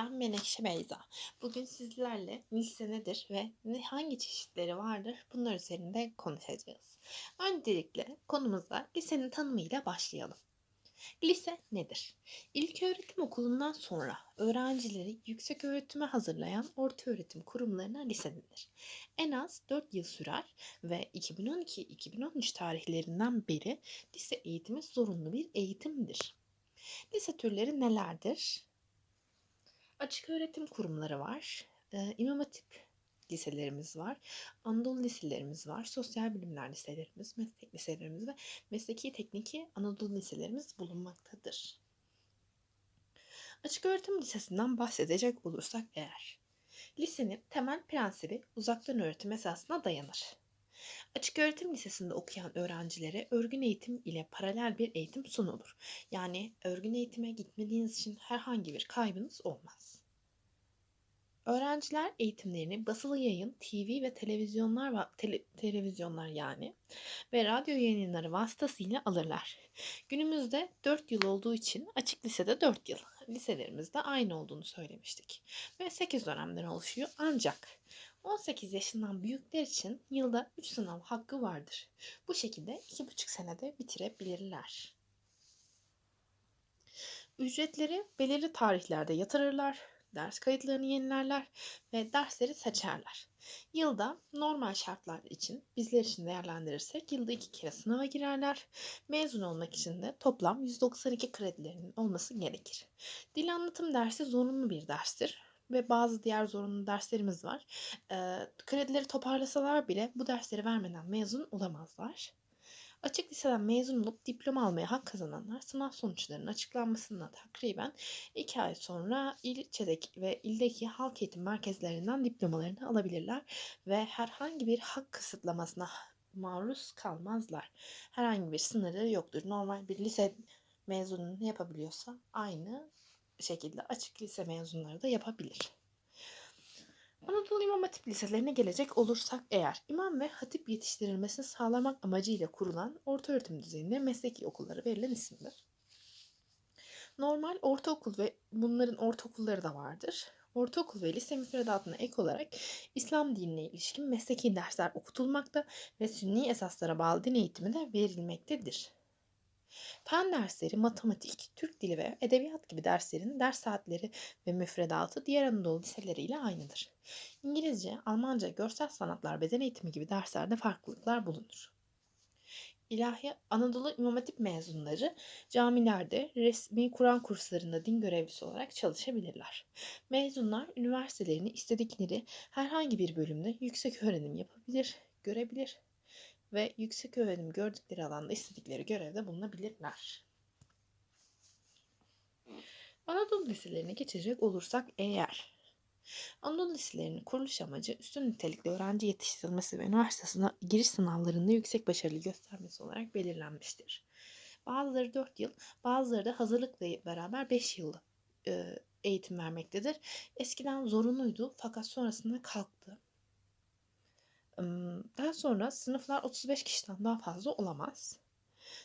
ben Menekşe Beyza. Bugün sizlerle lise nedir ve hangi çeşitleri vardır bunlar üzerinde konuşacağız. Öncelikle konumuza lisenin tanımıyla başlayalım. Lise nedir? İlköğretim okulundan sonra öğrencileri yüksek öğretime hazırlayan ortaöğretim kurumlarına lise denir. En az 4 yıl sürer ve 2012-2013 tarihlerinden beri lise eğitimi zorunlu bir eğitimdir. Lise türleri nelerdir? Açık öğretim kurumları var. Ee, İmam Hatip liselerimiz var. Anadolu liselerimiz var. Sosyal bilimler liselerimiz, meslek liselerimiz ve mesleki tekniki Anadolu liselerimiz bulunmaktadır. Açık öğretim lisesinden bahsedecek olursak eğer, lisenin temel prensibi uzaktan öğretim esasına dayanır. Açık öğretim lisesinde okuyan öğrencilere örgün eğitim ile paralel bir eğitim sunulur. Yani örgün eğitime gitmediğiniz için herhangi bir kaybınız olmaz. Öğrenciler eğitimlerini basılı yayın, TV ve televizyonlar tele- televizyonlar yani ve radyo yayınları vasıtasıyla alırlar. Günümüzde 4 yıl olduğu için açık lisede 4 yıl. Liselerimizde aynı olduğunu söylemiştik. Ve 8 dönemden oluşuyor ancak 18 yaşından büyükler için yılda 3 sınav hakkı vardır. Bu şekilde 2,5 senede bitirebilirler. Ücretleri belirli tarihlerde yatırırlar, ders kayıtlarını yenilerler ve dersleri seçerler. Yılda normal şartlar için bizler için değerlendirirsek yılda iki kere sınava girerler. Mezun olmak için de toplam 192 kredilerinin olması gerekir. Dil anlatım dersi zorunlu bir derstir ve bazı diğer zorunlu derslerimiz var. Kredileri toparlasalar bile bu dersleri vermeden mezun olamazlar. Açık liseden mezun olup diploma almaya hak kazananlar sınav sonuçlarının açıklanmasından takriben 2 ay sonra ilçedeki ve ildeki halk eğitim merkezlerinden diplomalarını alabilirler ve herhangi bir hak kısıtlamasına maruz kalmazlar. Herhangi bir sınırı yoktur. Normal bir lise mezunun ne yapabiliyorsa aynı şekilde açık lise mezunları da yapabilir. Anadolu İmam Hatip liselerine gelecek olursak eğer imam ve hatip yetiştirilmesini sağlamak amacıyla kurulan ortaöğretim düzeyinde mesleki okulları verilen isimdir. Normal ortaokul ve bunların ortaokulları da vardır. Ortaokul ve lise müfredatına ek olarak İslam dinine ilişkin mesleki dersler okutulmakta ve sünni esaslara bağlı din eğitimi de verilmektedir. Fen dersleri, matematik, Türk dili ve edebiyat gibi derslerin ders saatleri ve müfredatı diğer Anadolu liseleriyle aynıdır. İngilizce, Almanca, görsel sanatlar, beden eğitimi gibi derslerde farklılıklar bulunur. İlahi Anadolu İmam Hatip mezunları camilerde resmi Kur'an kurslarında din görevlisi olarak çalışabilirler. Mezunlar üniversitelerini istedikleri herhangi bir bölümde yüksek öğrenim yapabilir, görebilir ve yüksek öğrenim gördükleri alanda istedikleri görevde bulunabilirler. Anadolu liselerine geçecek olursak eğer Anadolu liselerinin kuruluş amacı üstün nitelikli öğrenci yetiştirilmesi ve üniversite sınav, giriş sınavlarında yüksek başarılı göstermesi olarak belirlenmiştir. Bazıları 4 yıl, bazıları da hazırlıkla beraber 5 yıl eğitim vermektedir. Eskiden zorunluydu fakat sonrasında kalktı. Daha sonra sınıflar 35 kişiden daha fazla olamaz.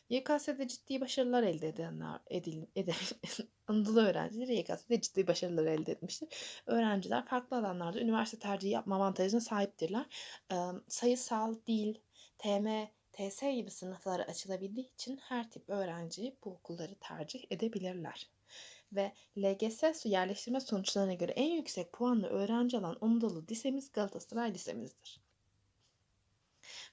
YKS'de ciddi başarılar elde edenler, edil, ede, Anadolu öğrencileri YKS'de ciddi başarılar elde etmiştir. Öğrenciler farklı alanlarda üniversite tercihi yapma avantajına sahiptirler. Sayısal, dil, TM, TS gibi sınıflara açılabildiği için her tip öğrenci bu okulları tercih edebilirler. Ve LGS yerleştirme sonuçlarına göre en yüksek puanlı öğrenci alan Anadolu Lisemiz Galatasaray Lisemizdir.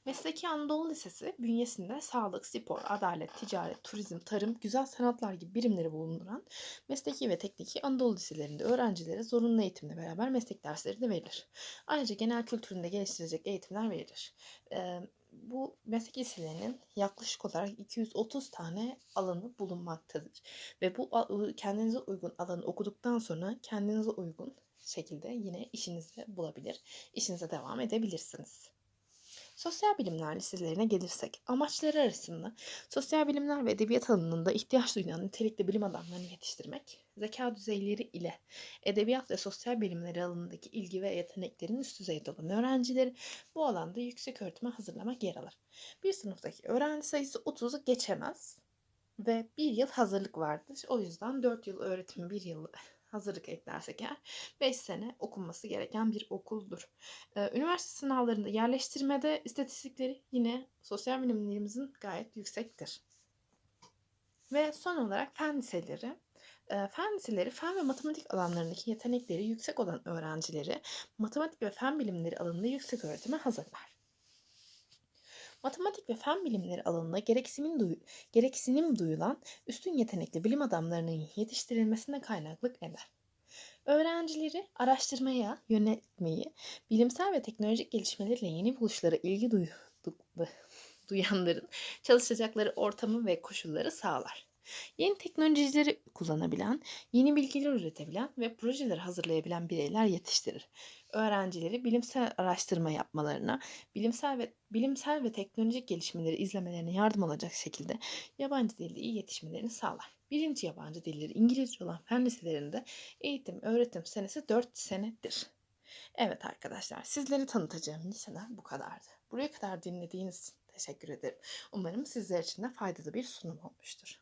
Mesleki Anadolu Lisesi bünyesinde sağlık, spor, adalet, ticaret, turizm, tarım, güzel sanatlar gibi birimleri bulunduran mesleki ve tekniki Anadolu liselerinde öğrencilere zorunlu eğitimle beraber meslek dersleri de verilir. Ayrıca genel kültüründe geliştirecek eğitimler verilir. Ee, bu meslek liselerinin yaklaşık olarak 230 tane alanı bulunmaktadır. Ve bu kendinize uygun alanı okuduktan sonra kendinize uygun şekilde yine işinizi bulabilir, işinize devam edebilirsiniz. Sosyal bilimler liselerine gelirsek, amaçları arasında sosyal bilimler ve edebiyat alanında ihtiyaç duyulan nitelikli bilim adamlarını yetiştirmek, zeka düzeyleri ile edebiyat ve sosyal bilimleri alanındaki ilgi ve yeteneklerin üst düzeyde olan öğrencileri bu alanda yüksek öğretime hazırlamak yer alır. Bir sınıftaki öğrenci sayısı 30'u geçemez ve bir yıl hazırlık vardır. O yüzden 4 yıl öğretim, bir yıl hazırlık eklersek eğer 5 sene okunması gereken bir okuldur. Üniversite sınavlarında yerleştirmede istatistikleri yine sosyal bilimlerimizin gayet yüksektir. Ve son olarak fen liseleri. Fen liseleri fen ve matematik alanlarındaki yetenekleri yüksek olan öğrencileri matematik ve fen bilimleri alanında yüksek öğretime hazırlar. Matematik ve fen bilimleri alanında gereksinim, duyu, gereksinim duyulan üstün yetenekli bilim adamlarının yetiştirilmesine kaynaklık eder. Öğrencileri araştırmaya yönetmeyi, bilimsel ve teknolojik gelişmelerle yeni buluşlara ilgi duy, du- duyanların çalışacakları ortamı ve koşulları sağlar. Yeni teknolojileri kullanabilen, yeni bilgiler üretebilen ve projeler hazırlayabilen bireyler yetiştirir. Öğrencileri bilimsel araştırma yapmalarına, bilimsel ve bilimsel ve teknolojik gelişmeleri izlemelerine yardım olacak şekilde yabancı dilde iyi yetişmelerini sağlar. Birinci yabancı dilleri İngilizce olan fen liselerinde eğitim öğretim senesi 4 senedir. Evet arkadaşlar sizleri tanıtacağım liseler bu kadardı. Buraya kadar dinlediğiniz için teşekkür ederim. Umarım sizler için de faydalı bir sunum olmuştur.